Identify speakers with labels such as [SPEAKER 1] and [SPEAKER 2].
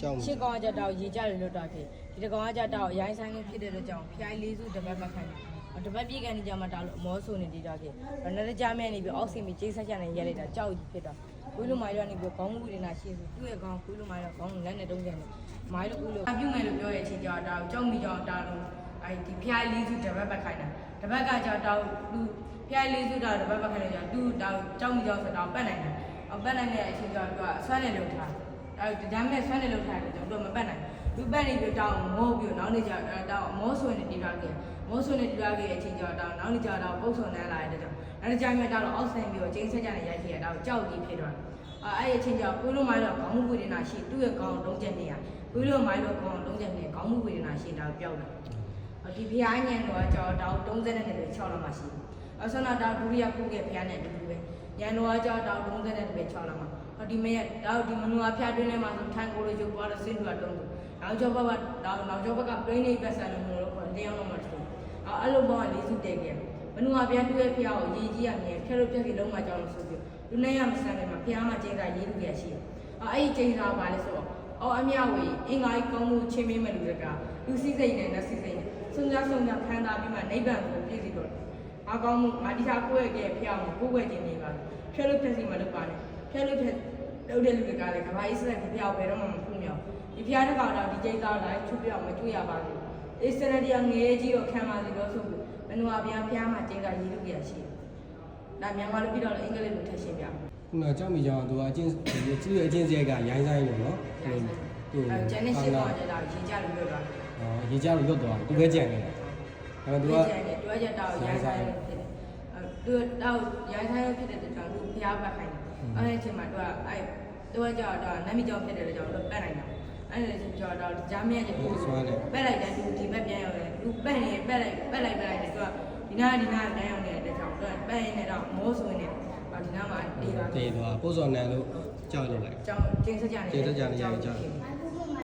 [SPEAKER 1] ကြောက်
[SPEAKER 2] ရှစ်ကောင်ကကြတော့ရေကြတယ်လို့တော့ခဲ့ဒီတကောင်ကကြတော့ရိုင်းဆိုင်ကိုဖြစ်တဲ့အတွက်ကြောင့်ဖျိုင်းလေးစုတပတ်ပတ်ခိုင်းတယ်တပတ်ပြေးကန်နေကြမှာတာလို့အမောဆိုနေတည်တော့ခဲ့ရနတကြမဲ့နေပြီးအောက်ဆီမီကျိတ်ဆက်ချနေရဲလိုက်တာကြောက်ကြီးဖြစ်တော့ကွေးလိုမိုင်းတော့နေပြီးခေါင်းမူရနာရှိသူ့ရဲ့ခေါင်းကွေးလိုမိုင်းတော့ခေါင်းလက်နဲ့တုံးကြတယ်မိုင်းလို့ကွေးလိုပြုတ်မယ်လို့ပြောရဲ့အချိန်ကြောတော့ကြောက်မိကြောင်တာလို့အဲဒီဖျိုင်းလေးစုတပတ်ပတ်ခိုင်းတာတပတ်ကကြတော့သူဖျိုင်းလေးစုတော့တပတ်ပတ်ခိုင်းလို့ကြောသူတော့ကြောက်မိကြောင်ဆိုတော့ပတ်နိုင်တယ်အပတ်နိုင်တဲ့အချိန်ကြောတော့ဆွမ်းနေလို့ထား အဲဒါမဲ့ဆွမ်းနေလောက်ထားတယ်ကျွန်တော်တို့မပတ်နိုင်လူပတ်နေပြီးတောင်းမောပြီးနောက်နေကြတောင်းမောဆွနေတီးထားခဲ့မောဆွနေတီးထားခဲ့တဲ့အချိန်ကျတော့တောင်းနောက်နေကြတော့ပုတ်ဆွန်နန်းလာတဲ့ကြောင့်နောက်ကြမဲ့တောင်းအောက်ဆိုင်ပြီးတော့ကျင်းဆက်ကြနေရိုက်ခဲ့တာတော့ကြောက်ကြီးဖြစ်တော့အဲအဲ့ဒီအချိန်ကျကိုလိုမိုင်းတော့ခေါင်းမှုဝေဒနာရှိသူ့ရဲ့ခေါင်းတုံးချက်နေရကိုလိုမိုင်းတော့ခေါင်းတုံးချက်နေခေါင်းမှုဝေဒနာရှိတာပျောက်တယ်ဒီဖျားညံတော့ကြောက်တောင်း30နဲ့တည်း6လောက်မှရှိတယ်အဆနာတောင်းဒုတိယခုခဲ့ဖျားနဲ့အတူတူပဲ ညံတော့ကြောက်တောင်း30နဲ့တည်း6လောက်မှဟောဒီမရက်တော့ဒီမနူအဖျားတွင်းထဲမှာဆိုထိုင်ကိုလိုချိုးပွားတော့စင်းတူတုံးတယ်နောက်ကျောဘက်ကတော့နောက်ကျောဘက်ကပြိနေပတ်ဆန်လို့မလို့ခေါ်တရားလုံးမှတူအော်အဲ့လိုပေါ့လေးစုတဲ့ခဲ့မနူအဖျားတွေ့ရဲ့ဖျားကိုရေးကြီးရမြင်ဖျက်လို့ပြက်စီလုံးမှကြောက်လို့ဆိုပြီးလူနဲ့ရမစမ်းတယ်မှာဖျားမှကျင်းတာရေးလို့ရရှိတယ်အော်အဲ့ဒီကျင်းတာပါလဲဆိုတော့အော်အမြဝေအင်္ဂါကြီးကောင်းမှုချင်းမင်းမဲ့လူတွေကလူစည်းစိမ်နဲ့နတ်စည်းစိမ်နဲ့စုံကြစုံကြခံတာပြီးမှနိဗ္ဗာန်ကိုပြည့်စုံတော့ အကောင်းမှုငါဒီထားကိုယ့်ရဲ့ဖျားကိုကိုယ့်ဝဲခြင်းနေပါဖျက်လို့ပြက်စီမလုပ်ပါနဲ့ဖျက်လို့ပြက်လုပ်တဲ့လူတွေကလည်းကဘာအစ္စလမ်ဖျားကိုဘယ်တော့မှမဖုံးမြောက်ဒီဖျားတစ်ခါတော့ဒီကျိတ်သားလိုက်ချွတ်ပြောင်းမတွေ့ရပါဘူးအစ္စလမ်တရားငရေကြီးကိုခံပါစီလို့ဆိုပြီးမနူအဗျာဖျားမှာကျင်းတာရေးလို့ရရှိတယ်ဒါမြန်မာလိုပြီးတော့အင်္ဂလိပ်လိုထည့်ရှင်းပြ
[SPEAKER 1] ခုနကြောက်မိကြောင်သူကအချင်းသူ့ရဲ့အချင်းစရိုက်ကရိုင်းဆိုင်လို့နော်သူ
[SPEAKER 2] အဲကျန်တဲ့ရှင်းပေါ်ကြတာရေးကြလို့ပြောတာ
[SPEAKER 1] อ๋อရေကြလို့လွတ်သွားတယ်သူပဲကြံနေတာ ဒါပေမဲ့သူက
[SPEAKER 2] ကျန်တယ်တွဲချက်တော့ရိုင်းဆိုင်လို့ဖြစ်တယ်အဲသူတော့ရိုင်းဆိုင်လို့ဖြစ်တဲ့တောင်သူဖျားပတ်ခိုင်းတယ်အဲ့ဒီအချိန်မှာသူကအဲသူကကြောက်တော့နတ်မီကြောင့်ဖြစ်တဲ့ကြောင့်သူပတ်နိုင်တာအဲ့ဒီအချိန်ကြောက်တော့ဂျာမီရဲ့ကိုပက်လိုက်တယ်သူဒီဘက်ပြန်ရောက်တယ်သူပက်နေပက်လိုက်ပက်လိုက်ပက်လိုက်တယ်သူကဒီနားဒီနားပြန်ရောက်နေတဲ့ကြောင့်သူကပက်ရင်းနဲ့တော့မိုးဆိုနေဒီနားမှာတေးပါ
[SPEAKER 1] တေးသွားပို့စော်နန်လို့ကြောက်လို့လိုက်
[SPEAKER 2] ကျောင်းကျင်းစကြနေ
[SPEAKER 1] ကျင်းစကြနေရကြောက်